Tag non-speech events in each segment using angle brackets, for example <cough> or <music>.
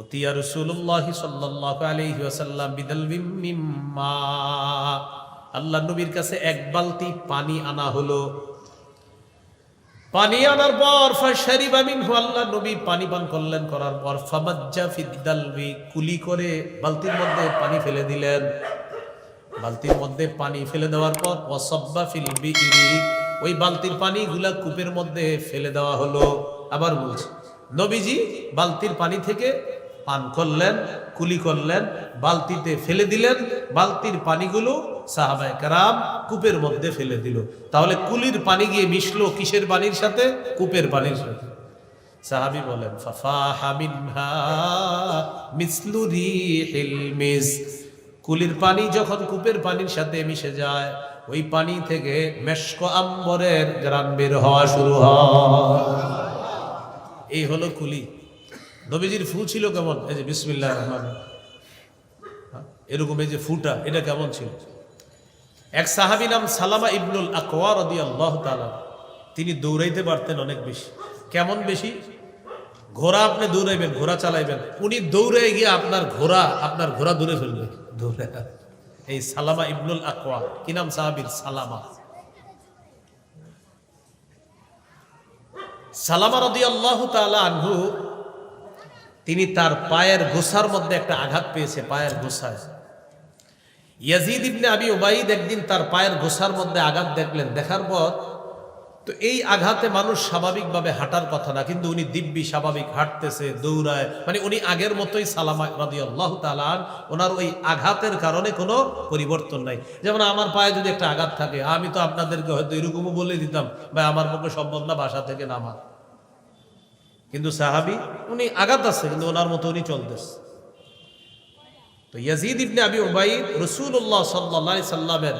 উতিয়া রসুল্লাহ সাল্লাহ আলহি ওয়াসাল্লাম বিদালবিম মিম্মা আল্লাহ নবীর কাছে এক বালতি পানি আনা হলো। পানি আনার পর আল্লাহ নবী পানি পান করলেন, করার পর ফামাজ্জা ফিদালবি কুলি করে বালতির মধ্যে পানি ফেলে দিলেন। বালতির মধ্যে পানি ফেলে দেওয়ার পর ওয়াসাব্বা ফিল বিইরি, ওই বালতির পানিগুলা কূপের মধ্যে ফেলে দেওয়া হলো। আবার বলছি, নবীজি, বালতির পানি থেকে পান করলেন, কুলি করলেন, বালতিতে ফেলে দিলেন, বালতির পানিগুলো সাহাবায় কারাম কূপের মধ্যে ফেলে দিল। তাহলে কুলির পানি গিয়ে মিশলো কিসের পানির সাথে? কূপের পানির সাথে। সাহাবি বলেন কুলির পানি যখন কূপের পানির সাথে মিশে যায়, ওই পানি থেকে মেশক আম্বরের গ্রাম বের হওয়া শুরু হয়। এই হলো কুলি। নবীজির ফু ছিল কেমন? এই যে বিসমিল্লাহ রহমান। এরকম এই যে ফুটা, এটা কেমন ছিল? এক সাহাবি নাম সালামা ইবনুল আকওয়া রাদিয়াল্লাহু তাআলা, তিনি দৌড়াইতে পারতেন অনেক বেশি। কেমন বেশি? ঘোড়া আপনি দৌড়াইবেন, ঘোড়া চালাইবেন। উনি দৌড়ে গিয়ে আপনার ঘোড়া আপনার ঘোড়া দূরে ফেলবে। দৌড়ে। এই সালামা ইবনুল আকওয়া কি নাম সাহাবীর? সালামা। সালামা রাদিয়াল্লাহু তাআলা আনহু তিনি তার পায়ের গোসার মধ্যে একটা আঘাত পেয়েছে, পায়ের গোসায় ইয়াজিদ ইবনে আবি ওবাইদ একদিন তার পায়ের গোসার মধ্যে আঘাত দেখলেন। দেখার পর, তো এই আঘাতে মানুষ স্বাভাবিকভাবে হাঁটার কথা না, কিন্তু উনি দিব্যি স্বাভাবিক হাঁটতেছে, দৌড়ায়। মানে উনি আগের মতোই সালামা রাদি তালান ওনার ওই আঘাতের কারণে কোনো পরিবর্তন নাই। যেমন আমার পায়ে যদি একটা আঘাত থাকে, আমি তো আপনাদেরকে হয়তো এরকমও বলে দিতাম বা আমার পক্ষে সম্ভব না, বাসা থেকে নামা। কিন্তু সাহাবি, উনি আঘাত আছে, কিন্তু ওনার মতো উনি চলতেছে। তো ইয়াজিদ ইবনে আবি উবাইদ রসুল্লাহ সাল্লা সাল্লামের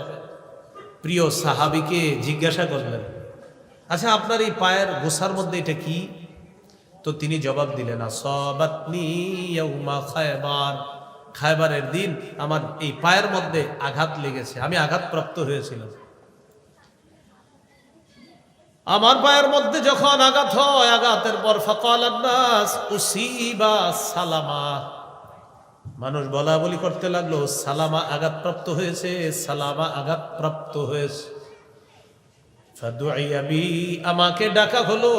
প্রিয় সাহাবিকে জিজ্ঞাসা করলেন আচ্ছা আপনার এই পায়ের গোসার মধ্যে এটা কি? তো তিনি জবাব দিলেন খায়বার। খায়বারের দিন আমার এই পায়ের মধ্যে আঘাত লেগেছে, আমি আঘাতপ্রাপ্ত হয়েছিলাম। আমার পায়ের মধ্যে যখন আঘাত হয়, আঘাতের পর ফকাল আন্নাস উসিবা সালামা। মানুষ বলা বলি করতে লাগল, সালামা আঘাতপ্রাপ্ত হয়েছে, সালামা আঘাতপ্রাপ্ত হয়েছে। আমাকে ডাকা হলো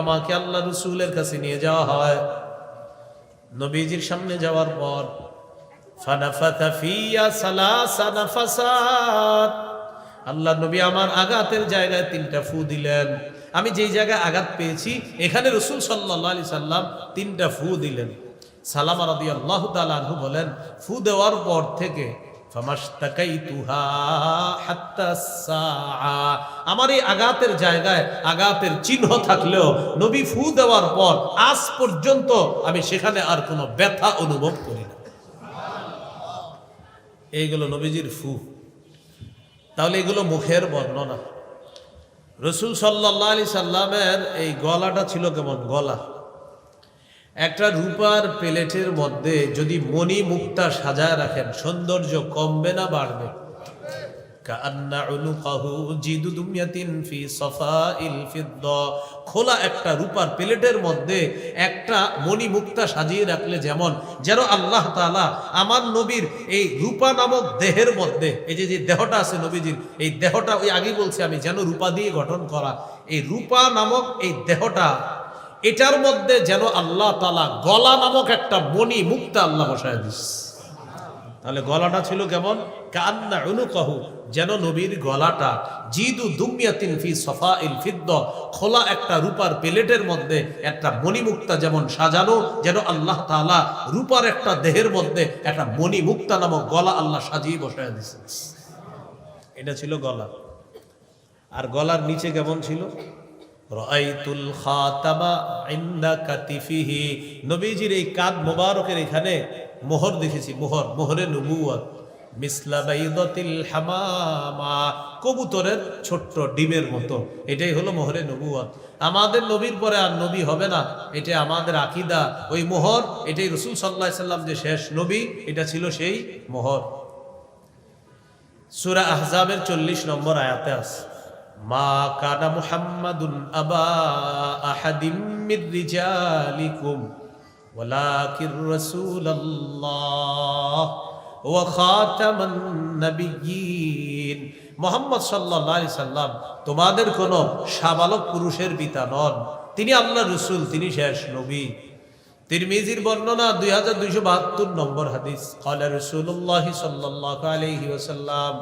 আমাকে আল্লাহ রসুলের কাছে নিয়ে যাওয়া হয়। নবীজির সামনে যাওয়ার পর ফানাফাতা ফিয়া সালাসা নাফাসাত। আল্লাহ নবী আমার আঘাতের জায়গায় তিনটা ফু দিলেন। আমি যেই জায়গায় আঘাত পেয়েছি, এখানে রসুল সাল্লাহ আলি সাল্লাম তিনটা ফু দিলেন। সালামা রাদি আল্লাহ তালু বলেন, ফু দেওয়ার পর থেকে আমার এই আঘাতের জায়গায় আঘাতের চিহ্ন থাকলেও নবী ফু দেওয়ার পর আজ পর্যন্ত আমি সেখানে আর কোনো ব্যথা অনুভব করি না। এইগুলো নবীজির ফু। তাহলে এগুলো মুখের বর্ণনা। রসুল সাল্লা আলি সাল্লামের এই গলাটা ছিল কেমন? গলা। একটা রূপার প্লেটের মধ্যে যদি মণি মুক্তা সাজায় রাখেন, সৌন্দর্য কমবে না, বাড়বে। খোলা একটা রূপার প্লেটের মধ্যে একটা মণি মুক্তা সাজিয়ে রাখলে যেমন, যেন আল্লাহ তালা আমার নবীর এই রূপা নামক দেহের মধ্যে, এই যে যে দেহটা আছে নবীজির, এই দেহটা ওই আগেই বলছি আমি, যেন রূপা দিয়ে গঠন করা। এই রূপা নামক এই দেহটা, এটার মধ্যে যেন আল্লাহ তালা গলা নামক একটা মণি মুক্তা আল্লাহ বসায় দিস। তাহলে গলাটা ছিল কেমন? কান্না অনুকহু যেন নবীর গলাটা, জিদু দুমিয়াতিন ফি সফা ইল ফিদ্দ, খোলা একটা রূপার প্লেটের মধ্যে, একটা মণিমুক্তা যেমন সাজানো, যেন আল্লাহ তালা রূপার একটা দেহের মধ্যে একটা মণিমুক্তা নামক গলা আল্লাহ সাজিয়ে বসায় দিছে এটা ছিল গলা। আর গলার নিচে কেমন ছিল? রাইতুল খাতামা ইন্দা কাতিফিহি। নবীজির এই কাদ মোবারকের এখানে মোহর দেখেছি, মোহর, মোহরে নবুয়াত মিসলা বাইদাতিল হামামা, কবুতরের ছোট্ট ডিমের মতো। এটাই হলো মোহরে নবুয়াত আমাদের নবীর পরে আর নবী হবে না, এটা আমাদের আকিদা। ওই মোহর, এটাই রসুল সাল্লাহ সাল্লাম যে শেষ নবী, এটা ছিল সেই মোহর। সুরা আহজাবের চল্লিশ নম্বর আয়াতে মা কানা মুহাম্মাদুন আবা আহাদিম মির রিজালিকুম ولكن رسول الله وخاتم النبيين মোহাম্মদ সাল্লাহ আলি সাল্লাম তোমাদের কোন সাবালক পুরুষের পিতা নন তিনি আল্লাহ রসুল তিনি শেষ নবী তিরমিজির বর্ণনা দুই হাজার দুইশো বাহাত্তর নম্বর হাদিস কলা রসুল্লাহ সাল্লাহ আলহি ওসাল্লাম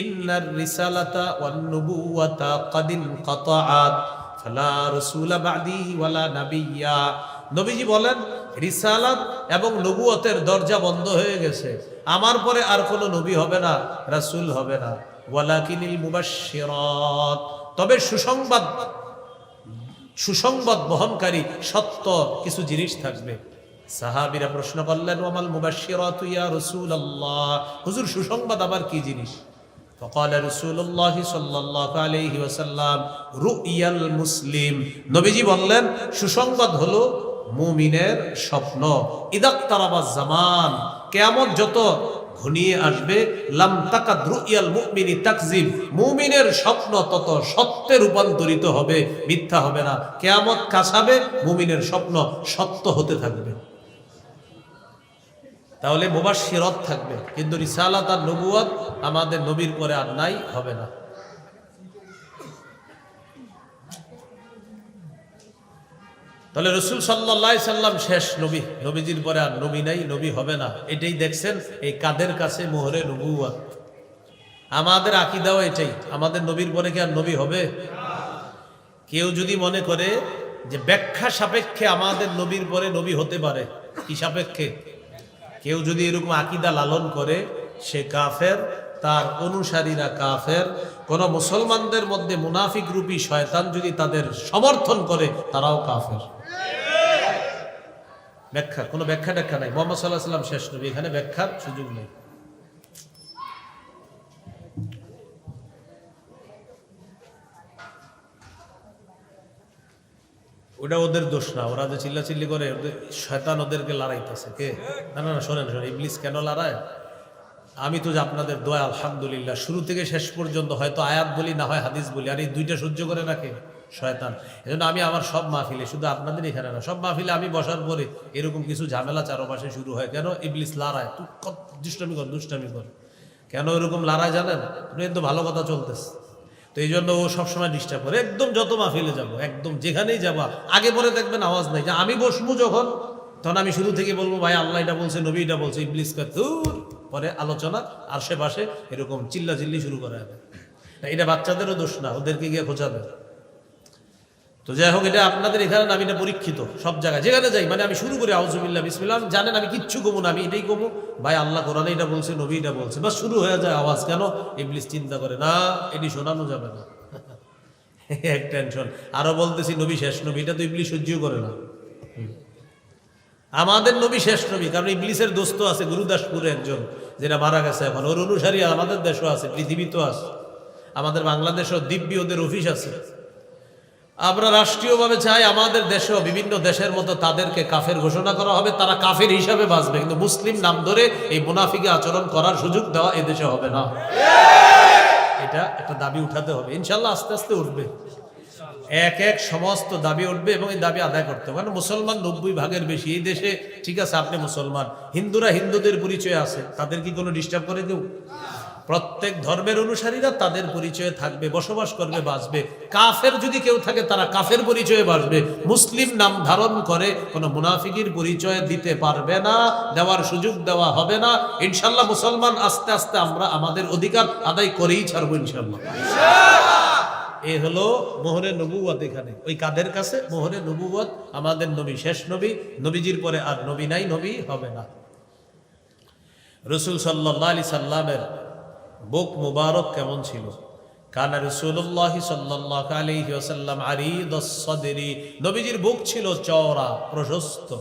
ইন্নার রিসালাতা ওয়ান নুবুওয়াতা কাদিন কাতাআত ফালা রাসূলা বাদি ওয়ালা নাবিয়্যা নবীজি বলেন রিসালাত এবং নবুয়তের দরজা বন্ধ হয়ে গেছে আমার পরে আর কোনো নবী হবে না রাসূল হবে না ওয়ালাকিনিল মুবাশশিরাত তবে সুসংবাদ সুসংবাদ বহনকারী সত্য কিছু জিনিস থাকবে সাহাবীরা প্রশ্ন করলেন ওয়ামাল মুবাশশিরাতু ইয়া রাসূলুল্লাহ হুজুর সুসংবাদ আবার কি জিনিস فقال رسول الله صلى الله عليه وسلم رؤيا المسلم নবীজি বললেন সুসংবাদ হলো মুমিনের স্বপ্ন। ইদাক্তারাবা জামান, কিয়ামত যত ঘনিয়ে আসবে, লাম তাকাদ রুইয়াল মুমিনি তাকজিব, মুমিনের স্বপ্ন তত সত্যে রূপান্তরিত হবে, মিথ্যা হবে না। কিয়ামত কাছাবে, মুমিনের স্বপ্ন সত্য হতে থাকবে। তাহলে মুবাশশিরত থাকবে, কিন্তু রিসালাত আর নবুয়াত আমাদের নবীর পরে আর নাই, হবে না। তাহলে রসুল সাল্লাহ সাল্লাম শেষ নবী। নবীজির পরে আর নবী নাই, নবী হবে না। এটাই দেখছেন এই কাদের কাছে মোহরে নবুয়াত আমাদের আকিদাও এটাই। আমাদের নবীর পরে কি আর নবী হবে? কেউ যদি মনে করে যে ব্যাখ্যা সাপেক্ষে আমাদের নবীর পরে নবী হতে পারে, কি সাপেক্ষে? কেউ যদি এরকম আকিদা লালন করে, সে কাফের তার অনুসারীরা কাফের। কোন মুসলমানদের মধ্যে মুনাফিক রূপী শয়তান যদি তাদের সমর্থন করে, তারাও কাফের। ব্যাখ্যা, কোনো ব্যাখ্যা ট্যাখ্যা নাই। মোহাম্মদ সাল্লাহ সাল্লাম শেষ নবী, এখানে ব্যাখ্যার সুযোগ নেই। ওটা ওদের দোষ না, ওরা যে চিল্লাচিল্লি করে শয়তান ওদেরকে লড়াইতেছে। কে? না না না, শোনেন শোনেন, ইবলিস কেন লড়ায়? আমি তো আপনাদের দয়া, আলহামদুলিল্লাহ, শুরু থেকে শেষ পর্যন্ত হয়তো আয়াত বলি, না হয় হাদিস বলি, আর এই দুইটা সহ্য করে রাখে শয়তান। এজন্য আমি আমার সব মাহফিলে, শুধু আপনাদের এখানে না, সব মাহফিলে আমি বসার পরে এরকম কিছু ঝামেলা চারপাশে শুরু হয়। কেন? ইবলিস লড়ায় তুই দুষ্টামি কর দুষ্টামি কর। কেন এরকম লড়াই জানেন? আপনি একদম ভালো কথা চলতেছে। তো এই জন্য ও সবসময় ডিস্টার্ব করে, একদম যত মাহফিলে যাব, একদম যেখানেই যাবা, আগে পরে দেখবেন আওয়াজ নাই। যে আমি বসবো যখন, তখন আমি শুরু থেকে বলব, ভাই আল্লাহ এটা বলছে, নবী এটা বলছে, ইবলিস দূর পরে আলোচনা আশেপাশে এরকম চিল্লা চিল্লি শুরু করা হবে এটা বাচ্চাদেরও দোষ না, ওদেরকে গিয়ে খোঁচাবে। তো যাই হোক, এটা আপনাদের এখানে আমি এটা পরীক্ষিত সব জায়গায়। যেখানে যাই মানে আমি শুরু করি আউজুবিল্লাহ বিসমিল্লাহ। আমি জানেন, আমি কিচ্ছু কমু না, আমি এটাই কমু। ভাই, আল্লাহ কোরআনে এটা বলছে, নবী এটা বলছে। বাস শুরু হয়ে যায় আওয়াজ, কেন? ইবলিস চিন্তা করে, না, এটি শোনানো যাবে না। <laughs> এক টেনশন। আরও বলতেছি, নবী শেষ, নবী, এটা তো ইবলিস সহ্য করে না। আমাদের নবী শেষ নবী, কারণ ইবলিসের দোস্ত আছে গুরুদাসপুরে একজন, যেটা মারা গেছে এখন। ওর অনুসারী আমাদের দেশও আছে, পৃথিবীতেও আছে। আমাদের বাংলাদেশেও দিব্যি ওদের অফিস আছে। আমরা রাষ্ট্রীয়ভাবে চাই আমাদের দেশেও বিভিন্ন দেশের মতো তাদেরকে কাফের ঘোষণা করা হবে, তারা কাফের হিসাবে বাঁচবে। কিন্তু মুসলিম নাম ধরে এই মুনাফিকে আচরণ করার সুযোগ দেওয়া এদেশে হবে না। এটা একটা দাবি উঠাতে হবে। ইনশাল্লাহ আস্তে আস্তে উঠবে। এক এক সমস্ত দাবি উঠবে এবং এই দাবি আদায় করতে হবে। কারণ মুসলমান নব্বই ভাগের বেশি, এই দেশে, ঠিক আছে, আপনি মুসলমান। হিন্দুরা হিন্দুদের পরিচয় আছে, তাদের কি কোনো ডিস্টার্ব করে কেউ? প্রত্যেক ধর্মের অনুসারীরা তাদের পরিচয়ে থাকবে, বসবাস করবে, বাঁচবে। কাফের যদি কেউ থাকে, তারা কাফের পরিচয়ে বাঁচবে। মুসলিম নাম ধারণ করে কোনো মুনাফিকির পরিচয় দিতে পারবে না, দেওয়ার সুযোগ দেওয়া হবে না। ইনশাল্লাহ মুসলমান আস্তে আস্তে আমরা, আমাদের অধিকার আদায় করেই ছাড়বো ইনশাল্লাহ। এ হলো মোহরে নবুয়াত এখানে। ওই কাদের কাছে? মোহরে নবুয়াত আমাদের নবী, শেষ নবী। নবীজির পরে আর নবী নাই, নবী হবে না। রসুল সাল্লাহ আলি সাল্লামের বুক মুবারক কেমন ছিল? রসুল্লাহ সাল্লাহ আলাইহি ওসাল্লাম আরিদ সদেরি নবীজির বুক ছিল চওড়া, প্রশস্ত।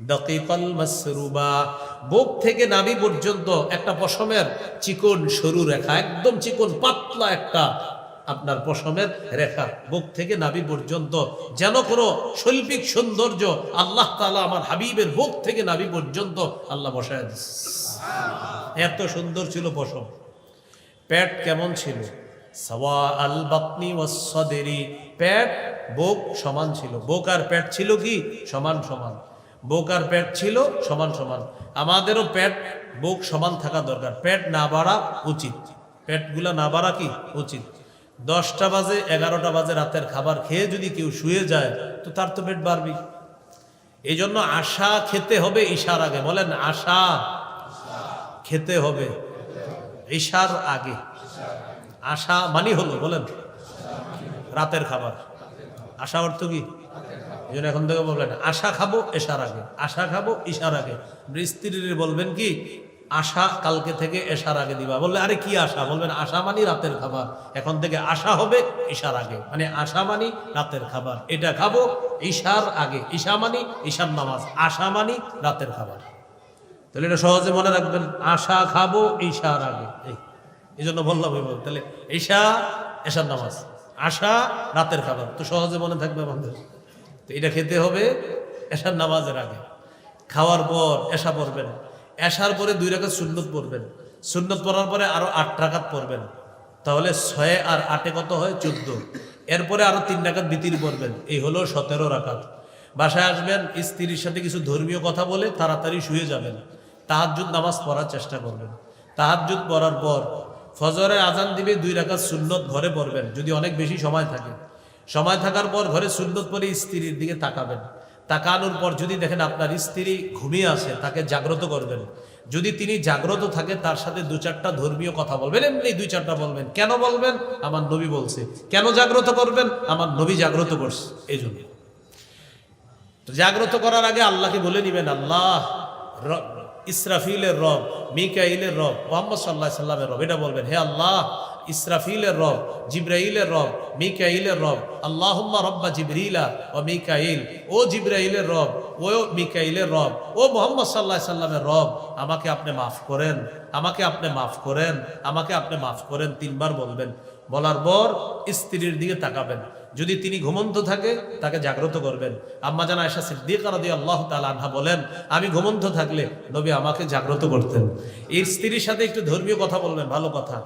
দকিকল মাসরুবা। বুক থেকে নাভি পর্যন্ত একটা পশমের চিকন সরু রেখা, একদম চিকন, পাতলা একটা আপনার পশমের রেখা, বুক থেকে নাভি পর্যন্ত। যেন কোনো শৈল্পিক সৌন্দর্য আল্লাহ তালা আমার হাবিবের বুক থেকে নাভি পর্যন্ত আল্লাহ বসায় এত সুন্দর ছিল পশম। পেট কেমন ছিল? সাওয়া আল বাতনি ওয়াসদেরি বুক সমান ছিল। বুক আর পেট ছিল কি? সমান সমান। বুক আর পেট ছিল সমান সমান। আমাদেরও পেট, বুক সমান থাকা দরকার। পেট না বাড়া উচিত। পেটগুলা না বাড়া কি? উচিত। দশটা বাজে, এগারোটা বাজে রাতের খাবার খেয়ে যদি কেউ শুয়ে যায়, তো তার তো পেট বাড়বি। এই জন্য আশা খেতে হবে ঈশার আগে। বলেন, আশা খেতে হবে। ঈশার আগে। আশা মানি হলো, বলেন। রাতের খাবার। আশা অর্থ কি? এই জন্য এখন থেকে বলবেন, আশা খাব, এশার আগে। আশা খাব ঈশার আগে। স্ত্রীর বলবেন কি আশা কালকে থেকে এশার আগে দিবা। বললে, আরে কি আশা? বলবেন, আশা মানি রাতের খাবার। এখন থেকে আশা হবে ঈশার আগে। মানে আশা মানি রাতের খাবার। এটা খাব ঈশার আগে। ঈশা মানি ঈশার নামাজ। আশা মানি রাতের খাবার। তাহলে এটা সহজে মনে রাখবেন, আশা খাব ঈশার আগে। এই জন্য বললাম তাহলে ঈশা এশার নামাজ। আশা, রাতের খাবার। তো সহজে মনে থাকবে আমাদের। তো এটা খেতে হবে এশার নামাজের আগে। খাওয়ার পর এশা পড়বেন। এশার পরে দুই রাকাত সুন্নত পড়বেন। সুন্নত পড়ার পরে আরও আট রাকাত পড়বেন। তাহলে ছয় আর আটে কত হয়? চোদ্দ। এরপরে আরও তিন রাকাত বিতির পড়বেন। এই হলো সতেরো রাকাত। বাসায় আসবেন, স্ত্রীর সাথে কিছু ধর্মীয় কথা বলে তাড়াতাড়ি শুয়ে যাবেন। তাহাজ্জুদ নামাজ পড়ার চেষ্টা করবেন। তাহাজ্জুদ পড়ার পর ফজরের আজান দিবে, দুই রাকাত সুন্নত ঘরে পড়বেন। যদি অনেক বেশি সময় থাকে। সময় থাকার পর ঘরে সুন্নত পরে স্ত্রীর দিকে তাকাবেন। তাকানোর পর যদি দেখেন আপনার স্ত্রী ঘুমিয়ে আছে, তাকে জাগ্রত করবেন। যদি তিনি জাগ্রত থাকে, তার সাথে দু চারটা ধর্মীয় কথা বলবেন, এমনি দুই চারটা বলবেন। কেন বলবেন? আমার নবী বলছে। কেন জাগ্রত করবেন? আমার নবী জাগ্রত করছে। এই জন্য। জাগ্রত করার আগে আল্লাহকে বলে নিবেন, আল্লাহ ইসরাফিলের রব, মিকাইলের রব, মোহাম্মদ সাল্লাহ সাল্লামের রব। এটা বলবেন, হে আল্লাহ ইসরাফিলের রব, জিব্রাইলের রব, মিকাইলের রব, আল্লাহম্মা রব্বা জিবরিলা ও মিকাইল। ও জিব্রাইলের রব, ও মিকাইলের রব, ও মোহাম্মদ সাল্লাহ সাল্লামের রব, আমাকে আপনি মাফ করেন, আমাকে আপনি মাফ করেন, আমাকে আপনি মাফ করেন, তিনবার বলবেন। বলার পর স্ত্রীর দিকে তাকাবেন। যদি তিনি ঘুমন্ত থাকে, তাকে জাগ্রত করবেন। আম্মা জানা আয়সা সিদ্দিক আলাদি আল্লাহ তালা বলেন, আমি ঘুমন্ত থাকলে নবী আমাকে জাগ্রত করতেন। এই স্ত্রীর সাথে একটু ধর্মীয় কথা বলবেন, ভালো কথা।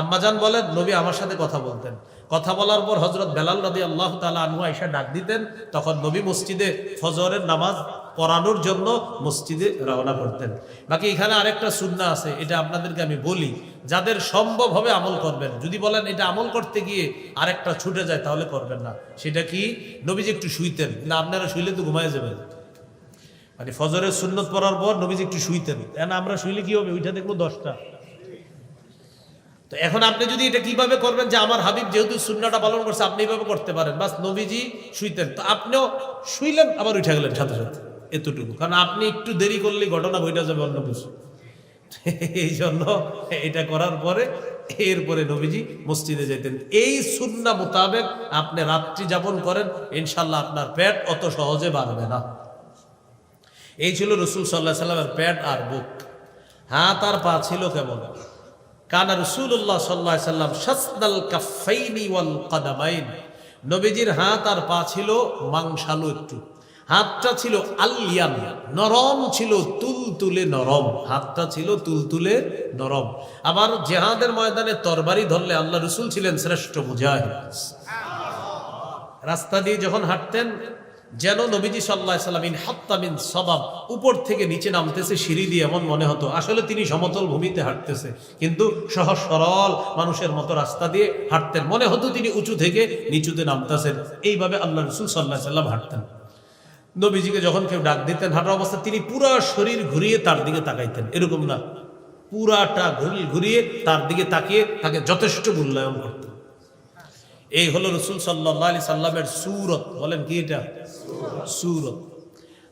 আম্মাজান বলেন, নবী আমার সাথে কথা বলতেন। কথা বলার পর হজরত বেলাল রাদি আল্লাহ তালা আনহু আয়সা ডাক দিতেন, তখন নবী মসজিদে ফজরের নামাজ পড়ানোর জন্য মসজিদে রওনা করতেন। বাকি এখানে আরেকটা সুন্না আছে, এটা আপনাদেরকে আমি বলি, যাদের সম্ভব হবে আমল করবেন। যদি বলেন এটা আমল করতে গিয়ে আরেকটা ছুটে যায়, তাহলে করবেন না। সেটা কি? নবীজি একটু শুইতেন না আপনারা শুইলে তো ঘুমায় যাবেন। মানে ফজরের সুন্নত পড়ার পর নবীজি একটু শুইতেন। কেন আমরা শুইলে কি হবে? ওইটা দেখব দশটা। তো এখন আপনি যদি এটা কীভাবে করবেন যে আমার হাবিব যেহেতু সুন্নাটা পালন করছে, আপনি এইভাবে করতে পারেন। বাস নবীজি শুইতেন। তো আপনিও শুইলেন, আবার উঠে গেলেন সাথে সাথে। এতটুকু। কারণ আপনি একটু দেরি করলে ঘটনা বইটা যাবে অন্য কিছু। এই জন্য এটা করার পরে এরপরে নবীজি মসজিদে যেতেন এই সুন্না মোতাবেক আপনি রাত্রি যাপন করেন, ইনশাল্লাহ আপনার পেট অত সহজে বাড়বে না। এই ছিল রসুল সাল্লাহ সাল্লামের পেট আর বুক। হাত আর পা ছিল কেমন? কানা রসুল্লাহ সাল্লাহ সাল্লাম শাসনাল কাফাইনি ওয়াল কাদামাইন। নবীজির হাত আর পা ছিল মাংসালু একটু। হাতটা ছিল আলিয়ান নরম ছিল তুলতুলে নরম। হাতটা ছিল তুলতুলে নরম। আবার জেহাদের ময়দানে তরবারি ধরলে আল্লাহ রসুল ছিলেন শ্রেষ্ঠ মুজাহিদ। রাস্তা দিয়ে যখন হাঁটতেন, যেন নবীজি সাল্লাহ সাল্লাম ইন হাত্তামিন সবাব, উপর থেকে নিচে নামতেছে, সিঁড়ি দিয়ে এমন মনে হতো, আসলে তিনি সমতল ভূমিতে হাঁটতেছে। কিন্তু সহজ সরল মানুষের মতো রাস্তা দিয়ে হাঁটতেন। মনে হতো তিনি উঁচু থেকে নিচুতে নামতেছেন। এইভাবে আল্লাহ রসুল সাল্লাহ সাল্লাম হাঁটতেন। নবীজিকে যখন কেউ ডাক দিতেন হাঁটা অবস্থা, তিনি পুরা শরীর ঘুরিয়ে তার দিকে তাকাইতেন। এরকম না। পুরাটা ঘুরিয়ে ঘুরিয়ে তার দিকে তাকিয়ে তাকে যথেষ্ট মূল্যায়ন করতেন। এই হলো রসুল সাল্লাহ আলি সাল্লামের সুরত। বলেন কি এটা? সুরত।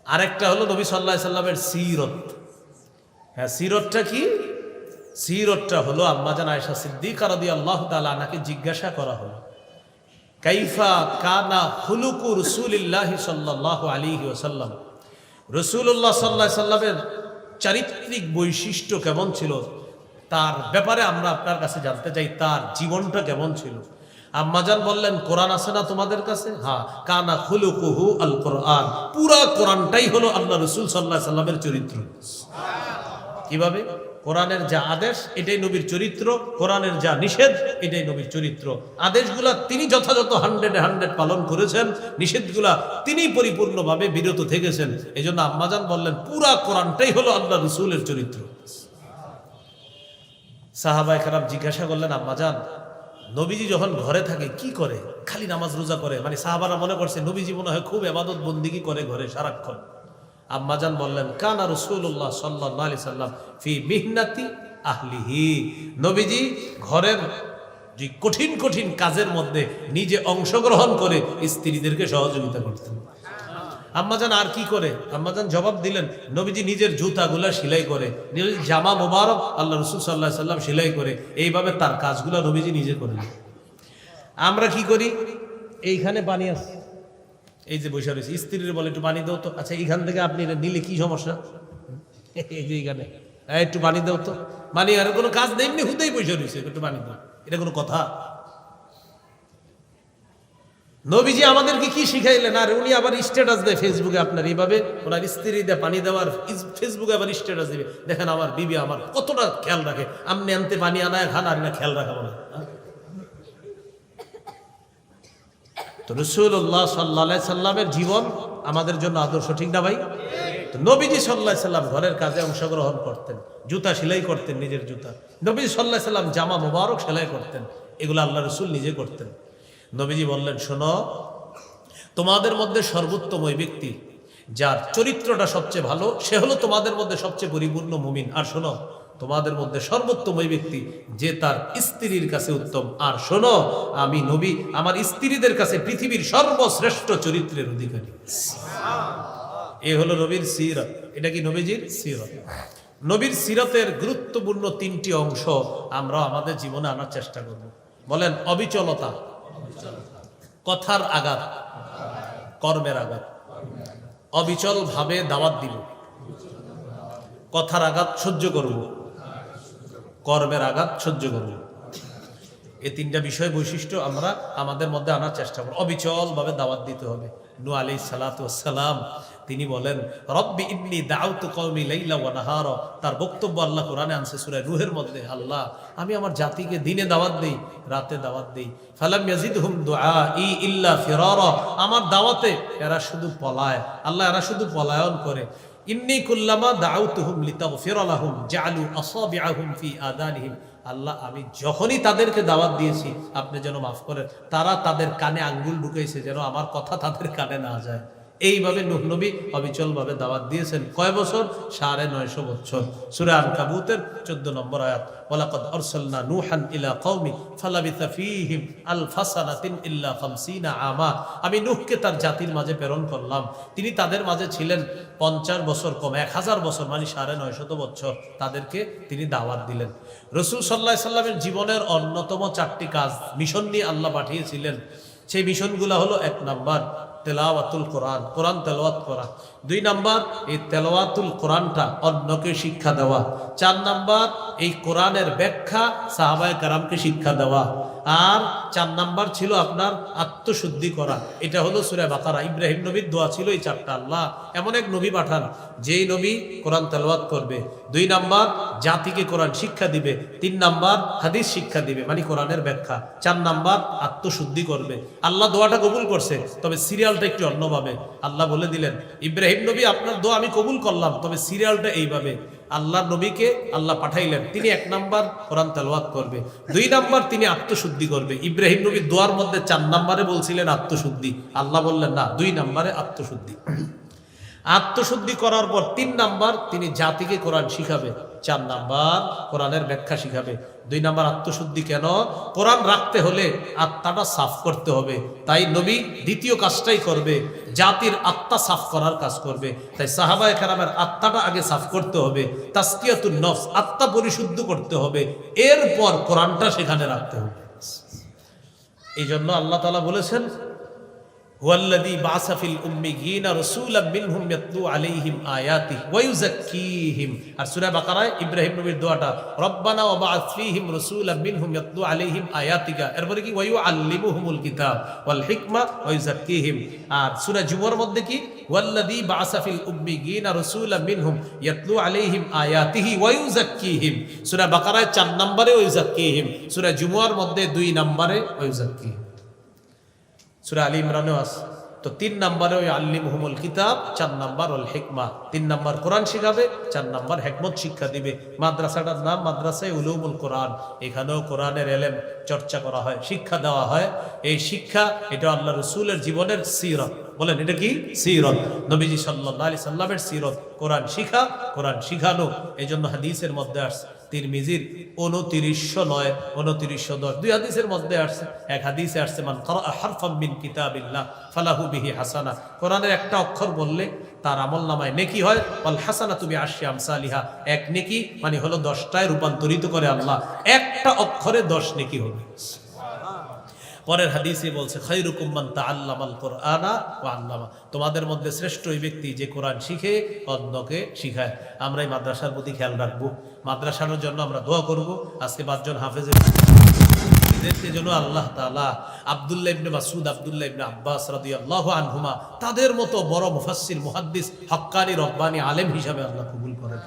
আরেকটা হলো নবী সাল্লাহ সাল্লামের সিরত। হ্যাঁ সিরতটা কি? সিরতটা হলো আম্মাজান আয়সা সিদ্দিকা রাদি আল্লাহ তালা আনাকে জিজ্ঞাসা করা হলো। কাইফা কানা হুলুকু রসুলিল্লাহ সাল্লাহ আলিহি ওসাল্লাম রসুল্লাহ সাল্লাহ সাল্লামের চারিত্রিক বৈশিষ্ট্য কেমন ছিল? তার ব্যাপারে আমরা আপনার কাছে জানতে চাই, তার জীবনটা কেমন ছিল? আম্মাজান বললেন, কোরআন আছে না তোমাদের কাছে? হ্যাঁ কানা খুলুকুহু আল কোরআন পুরা কোরআনটাই হলো আল্লাহ রসুল সাল্লাহ সাল্লামের চরিত্র। কীভাবে? কোরআনের যা আদেশ, এটাই নবীর চরিত্র, কোরআনের যা নিষেধ, এটাই নবীর চরিত্র। আদেশগুলা তিনি যথাযথ হান্ড্রেডে হান্ড্রেড পালন করেছেন, নিষেধগুলা তিনি পরিপূর্ণভাবে বিরত থেকেছেন। এই জন্য আম্মাজান বললেন, পুরা কোরআনটাই হলো আল্লাহ রসুলের চরিত্র। সাহাবাই খারাপ জিজ্ঞাসা করলেন, আম্মাজান, নবীজি যখন ঘরে থাকে, কি করে? খালি নামাজ রোজা করে? মানে সাহাবারা মনে করছে, নবীজি মনে হয় খুব এবাদত বন্দিগি করে ঘরে সারাক্ষণ। আম্মাজান বললেন, কানা রসুল্লাহ সাল্লাহ আলি সাল্লাম ফি মিহনাতি আহলিহি। নবীজি ঘরের যে কঠিন কঠিন কাজের মধ্যে নিজে অংশগ্রহণ করে স্ত্রীদেরকে সহযোগিতা করতেন। আম্মাজান আর কি করে? আম্মাজান জবাব দিলেন, নবীজি নিজের জুতাগুলা সেলাই করে, নিজের জামা মোবারক আল্লাহ রসুল সাল্লাহ সাল্লাম সেলাই করে, এইভাবে তার কাজগুলা নবীজি নিজে করেন। আমরা কি করি? এইখানে পানি আছে এই যে বসে রয়েছে স্ত্রীর বলে একটু পানি দাও তো। আচ্ছা এইখান থেকে আপনি এটা নিলে কি সমস্যা? এই যে এইখানে এই, একটু পানি দাও তো। মানে আর কোনো কাজ নেই এমনি হুদেই বসে রয়েছে একটু পানি দাও। এটা কোনো কথা? নবীজি আমাদেরকে কি শিখাইলেন? আর উনি আবার স্ট্যাটাস দেয় ফেসবুকে আপনার এইভাবে ওনার স্ত্রী দেয় পানি দেওয়ার ফেসবুকে আবার স্ট্যাটাস দিবে। দেখেন আমার বিবি আমার কতটা খেয়াল রাখে। আমনে আনতে পানি আনায় খান আর না খেয়াল রাখা বলে হ্যাঁ? তো রসুল্লাহ সাল্লা সাল্লামের জীবন আমাদের জন্য আদর্শ, ঠিক না ভাই? তো নবীজি সাল্লাহ সাল্লাম ঘরের কাজে অংশগ্রহণ করতেন, জুতা সেলাই করতেন নিজের জুতা। নবীজি সাল্লাহ সাল্লাম জামা মোবারক সেলাই করতেন, এগুলো আল্লাহ রসুল নিজে করতেন। নবীজি বললেন, শোনো, তোমাদের মধ্যে সর্বোত্তম ওই ব্যক্তি, যার চরিত্রটা সবচেয়ে ভালো, সে হলো তোমাদের মধ্যে সবচেয়ে পরিপূর্ণ মুমিন। আর শোনো তোমাদের মধ্যে সর্বোত্তম ওই ব্যক্তি যে তার স্ত্রীর কাছে উত্তম। আর শোনো, আমি নবী, আমার স্ত্রীদের কাছে পৃথিবীর সর্বশ্রেষ্ঠ চরিত্রের অধিকারী। এ হলো নবীর সিরত। এটা কি নবীজির সিরত? নবীর সিরতের গুরুত্বপূর্ণ তিনটি অংশ আমরা আমাদের জীবনে আনার চেষ্টা করব। বলেন, অবিচলতা, কথার আঘাত, কর্মের আঘাত। অবিচল ভাবে দাওয়াত দিব। কথার আঘাত সহ্য করব। কর্মের আঘাত সহ্য করব। এই তিনটা বিষয় বৈশিষ্ট্য আমরা আমাদের মধ্যে আনার চেষ্টা করব। অবিচল ভাবে দাওয়াত দিতে হবে। নু আলি সালাম, তিনি বলেন, রব্বি ইবনি দাউতু কওমি লাইলা ওয়া নাহার তার বক্তব্য আল্লাহ কোরআনে আনছে সূরা রুহের মধ্যে, আল্লাহ, আমি আমার জাতিকে দিনে দাওয়াত দেই, রাতে দাওয়াত দেই। ফালাম ইয়াজিদহুম দুআই ইল্লা ফিরারা আমার দাওয়াতে এরা শুধু পলায়। আল্লাহ এরা শুধু পলায়ন করে। ইন্নি কুল্লামা দাউতুহুম লিতাগফিরা লাহুম জাআলু আসাবিআহুম ফি আদানিহিম। আল্লাহ, আমি যখনই তাদেরকে দাওয়াত দিয়েছি, আপনি যেন মাফ করেন, তারা তাদের কানে আঙ্গুল ঢুকেছে যেন আমার কথা তাদের কানে না যায়। এইভাবে নুহ নবী অবিচলভাবে দাওয়াত দিয়েছেন। কয় বছর? সাড়ে নয়শো বছর। সুরে আন কাবুতের চোদ্দ নম্বর আয়াত আরসালনা নূহান ইলা কওমি ফালাবিথা ফীহিম আলফাসানাতিন ইল্লা আমা। আমি নূহকে তার জাতির মাঝে প্রেরণ করলাম। তিনি তাদের মাঝে ছিলেন পঞ্চাশ বছর কম, এক হাজার বছর মানে সাড়ে নয়শত বছর। তাদেরকে তিনি দাওয়াত দিলেন। রসুল সাল্লাহ সাল্লামের জীবনের অন্যতম চারটি কাজ, মিশন নিয়ে আল্লাহ পাঠিয়েছিলেন। সেই মিশনগুলো হলো এক নাম্বার তেলাওয়াতুল কোরআন কোরআন তেলাওয়াত করা। দুই নাম্বার, এই তেলাওয়াতুল কোরআনটা অন্যকে শিক্ষা দেওয়া। চার নাম্বার, এই কোরআনের ব্যাখ্যা সাহাবায় কারামকে শিক্ষা দেওয়া। আর চার নাম্বার ছিল আপনার আত্মশুদ্ধি করা। এটা হলো সুরে বাকারা। ইব্রাহিম নবীর দোয়া ছিল এই চারটা আল্লাহ। এমন এক নবী পাঠান, যেই নবী কোরআন তেলাওয়াত করবে। দুই নাম্বার, জাতিকে কোরআন শিক্ষা দিবে। তিন নাম্বার, হাদিস শিক্ষা দিবে মানে কোরআনের ব্যাখ্যা। চার নাম্বার, আত্মশুদ্ধি করবে। আল্লাহ দোয়াটা কবুল করছে, তবে সিরিয়ালটা একটু অন্যভাবে। আল্লাহ বলে দিলেন, ইব্রাহিম নবী, আপনার দোয়া আমি কবুল করলাম, তবে সিরিয়ালটা এইভাবে। আল্লাহ নবীকে আল্লাহ পাঠাইলেন, তিনি এক নাম্বার কোরআন তালওয়াত করবে। দুই নাম্বার, তিনি আত্মশুদ্ধি করবে। ইব্রাহিম নবী দোয়ার মধ্যে চার নাম্বারে বলছিলেন আত্মশুদ্ধি। আল্লাহ বললেন, না, দুই নাম্বারে আত্মশুদ্ধি। আত্মশুদ্ধি করার পর তিন নাম্বার, তিনি জাতিকে কোরআন শিখাবে। চার নাম্বার, কোরআনের ব্যাখ্যা শিখাবে। দুই নাম্বার, আত্মশুদ্ধি কেন? কোরআন রাখতে হলে আত্মাটা সাফ করতে হবে। তাই নবী দ্বিতীয় কাজটাই করবে, জাতির আত্মা সাফ করার কাজ করবে। তাই সাহাবায় কেরামের আত্মাটা আগে সাফ করতে হবে তাস্কিয়াতুন নফস, আত্মা পরিশুদ্ধ করতে হবে। এরপর কোরআনটা সেখানে রাখতে হবে। এই জন্য আল্লাহ তালা বলেছেন হুয়াল্লাদি বাসাফিল উম্মি গিনা রসুল মিনহুম ইয়াতলু আলাইহিম আয়াতি ওয়া ইউযাক্কিহিম। আর সূরা বাকারায় ইব্রাহিম নবীর দোয়াটা, রব্বানা ওয়া বাআস ফীহিম রাসূলাম মিনহুম ইয়াতলু আলাইহিম আয়াতিকা। এরপরে কি? ওয়া ইউআল্লিমুহুমুল কিতাব ওয়াল হিকমা ওয়া আর সূরা জুমার মধ্যে কি? ওয়াল্লাদি বাসাফিল উম্মি গিনা রসুলাম মিনহুম ইয়াতলু আলাইহিম আয়াতিহি ওয়া ইউযাক্কিহিম। সূরা বাকারায় 4 নম্বরে ওয়া ইউযাক্কিহিম। সূরা জুমার মধ্যে 2 নম্বরে ওয়া সুরা আলী ইমরানও আছে। তো তিন নম্বরে ওই আল্লিম হুমুল কিতাব, চার নাম্বার ওল হেকমা। তিন নাম্বার কোরআন শিখাবে, চার নাম্বার হেকমত শিক্ষা দিবে। মাদ্রাসাটার নাম মাদ্রাসায় উলুমুল কোরআন। এখানেও কোরআনের এলেম চর্চা করা হয়, শিক্ষা দেওয়া হয়। এই শিক্ষা এটা আল্লাহ রসুলের জীবনের সিরত। বলেন, এটা কি? সিরত। নবীজি সাল্লাহ আলি সাল্লামের সিরত। কোরআন শিখা, কোরআন শিখানো। এই জন্য হাদিসের মধ্যে আসছে, তিরমিজির উনতিরিশশো নয়, উনতিরিশশো দশ। দুই হাদিসের মধ্যে আসছে, এক হাদিসে আসছে, মান করা হারফাম মিন কিতাবিল্লাহ, ফালাহু বিহি হাসানা। কোরআনের একটা অক্ষর বললে তার আমল নামায় নেকি হয় অল হাসানা তুমি আসি আমসালিহা। এক নেকি মানে হলো দশটায় রূপান্তরিত করে আল্লাহ। একটা অক্ষরে দশ নেকি হবে। পরের হাদিসে বলছে খৈরুকুম মান তাআল্লামাল কোরআনা ওয়া আল্লামা। তোমাদের মধ্যে শ্রেষ্ঠ ওই ব্যক্তি যে কোরআন শিখে, অন্যকে শিখায়। আমরা এই মাদ্রাসার প্রতি খেয়াল রাখব। মাদ্রাসার জন্য আমরা দোয়া করব। আজকে পাঁচজন হাফেজের আল্লাহ তাআলা আব্দুল্লাহ ইবনে মাসুদ আব্দুল্লাহ ইবনে আব্বাস রাদিয়াল্লাহু আনহুমা, তাদের মতো বড় মুফাসসির মুহাদ্দিস হক্কানি রব্বানি আলেম হিসাবে আল্লাহ কবুল করেন।